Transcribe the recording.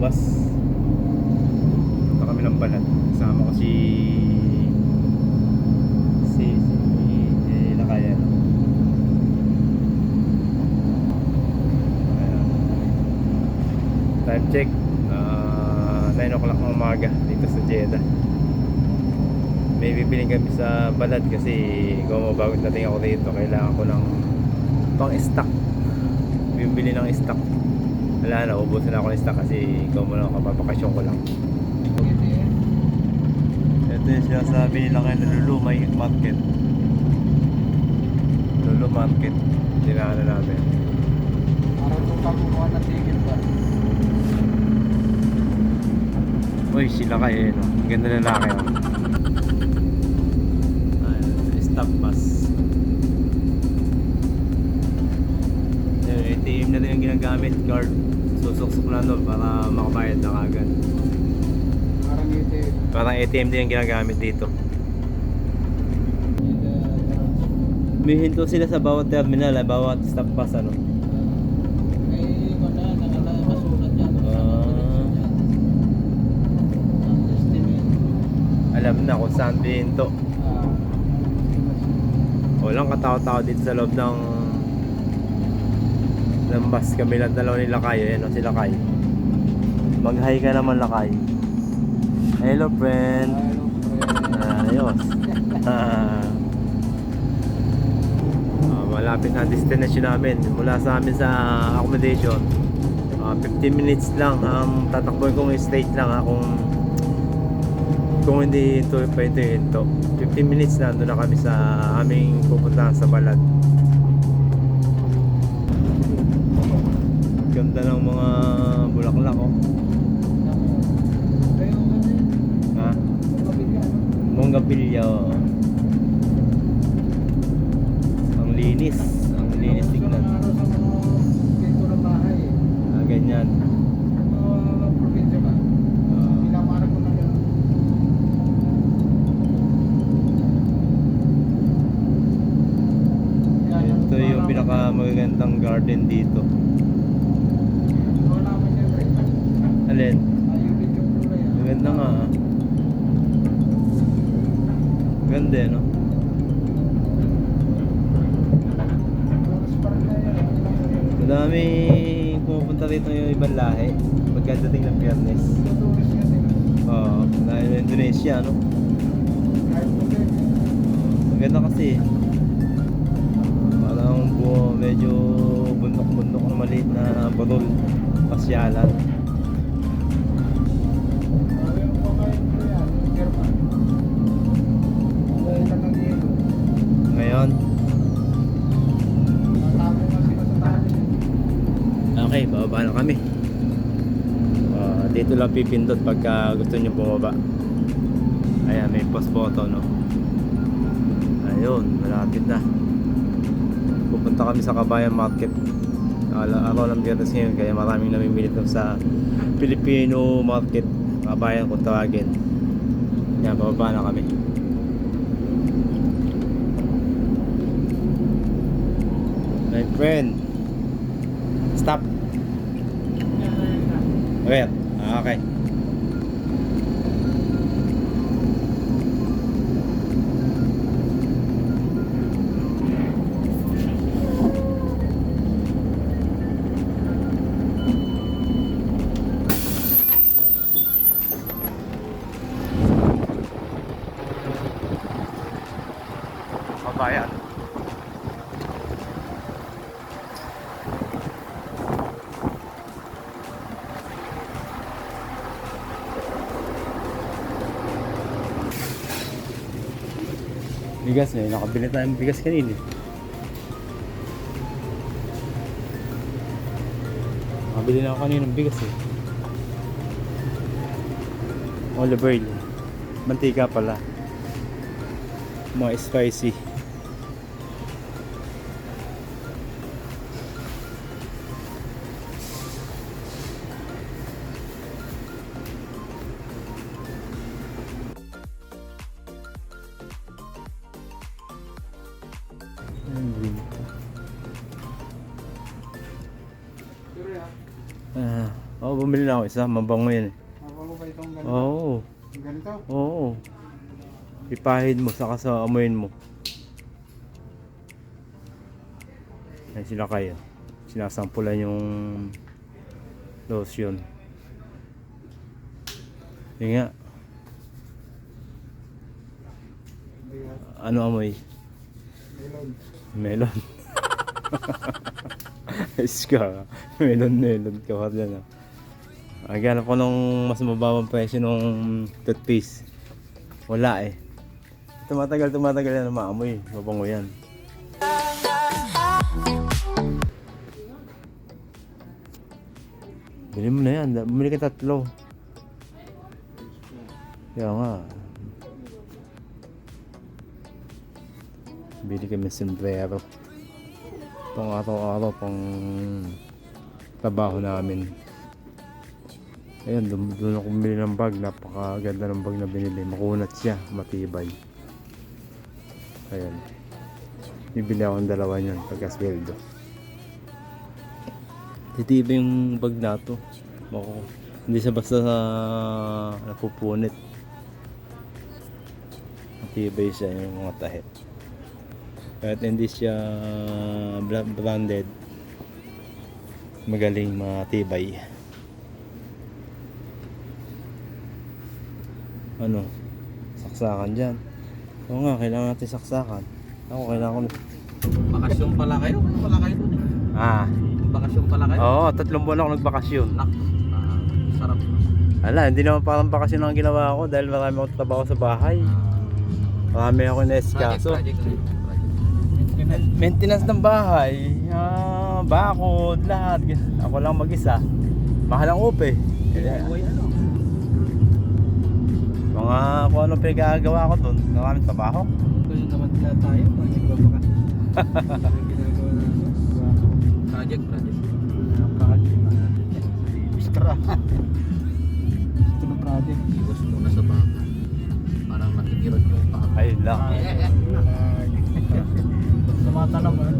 bukas. Punta kami ng balat. Kasama ko si... Si... Si... Eh, Lakayan. Ayan. Time check. ah 9 o'clock ng umaga dito sa Jeddah. May bibili kami sa balad kasi kung bago dating ako dito, kailangan ko ng pang stock. Bibili ng stock. Wala na, ubos na ako ng stock kasi ikaw mo lang kapapakasyon ko lang. Ito yung sinasabi nila kayo na Lulu may market. Lulu market. Tinaanan natin. Parang kung kakukuha ng ticket ba? Uy, sila kayo eh, no? Ang Ganda na lalaki, oh. Ayun, stop bus. ATM na din ang ginagamit, card. Susuksok na doon para makabayad na kagad. Parang eh. Parang ATM din ang ginagamit dito. May hinto sila sa bawat terminal, ah, bawat stop bus, ano? Ay. Ah. Alam na kung saan bihinto. Ah. Walang katao-tao dito sa loob ng ng bus kami dalawa ni Lakay ayan o si Lakay. Mag-hi ka naman Lakay. Hello friend. Ayos. Ah, ah, malapit na destination namin. Mula sa amin sa accommodation ah, 15 minutes lang. Ang tatakboy kong straight lang ha kung kung hindi ito pa ito. Ito 15 minutes na doon na kami sa aming pupuntahan sa balad ganda ng mga bulaklak oh. Ha. Mongapilya oh. ang linis. Ang linis tignan. Ah, ganyan. Ito yung pinaka magagandang garden dito naman- Wala naman siyempre. Ah. maganda nga ah. ganda eh, no? Madami pumupunta rito yung ibang lahi pagkadating ng biyernes. Oo dahil Indonesia no? Maganda kasi. Parang buo medyo bundok-bundok na maliit na barol pasyalan. Sabi kami. Ah, dito lang pipindot pagka gusto nyo bumaba. Ayan may post photo no? Ayun malapit na. Pupunta kami sa Kabayan Market. Araw ng biyernes ngayon kaya maraming namimili doon sa Filipino Market. Kabayan kung tawagin. Yan bababa na kami. My friend stop wait Ah, okay Kabayan Bigas eh, nakabili tayong bigas kanina. eh. Nakabili na ako kanina ng bigas eh. Olive oil. Mantika pala. Mga spicy. Oo, bumili na ako isa. Mabango yan eh. Mabango ba itong ganito? Oo. Yung ganito? Oo. Ipahid mo, saka sa amoyin mo. Ay sila kayo. Sinasampulan yung lotion. Yun nga. Ano amoy? Melon. Melon. Iska. melon, melon ka pa dyan ah. Aghanap ko nung mas mababang presyo nung toothpaste. Wala eh. Tumatagal, tumatagal yan maamoy. Mabango yan. Bili mo na yan. Bumili ka tatlo. Kaya nga. Bili kami sombrero. Pang araw-araw, pang trabaho namin. Ayan, doon, doon ako bumili ng bag. Napakaganda ng bag na binili. Makunat siya, matibay. Ayan. Bibili ako ng dalawa niyan pagkasweldo. Titibay yung bag na to. Mako, hindi siya basta sa napupunit. Matibay siya yung mga tahe. Kahit hindi siya branded, magaling matibay. Ano? Saksakan dyan. Oo nga, kailangan natin saksakan. Ako, kailangan ko. Bakasyon pala kayo? Ano pala kayo dun? Ah, Bakasyon pala kayo? oo, tatlong buwan ako nagbakasyon. Nak, ah, sarap. Ala, hindi naman parang bakasyon ang ginawa ko dahil marami akong trabaho sa bahay. Marami ako na eskaso. Maintenance ng bahay, ah, bakod, lahat. Ako lang mag-isa. Mahal ang upe. Eh, ano? Mga kung ano pinagagawa ko doon, maraming trabaho. Ganun naman pala tayo. Pag nagbabaka. Ang ginagawa natin. Project, project. Extra. Ito na project. Iwas muna sa baka. Parang nakikirot yung paa. Ayun lang. Sa mga tanong, ano?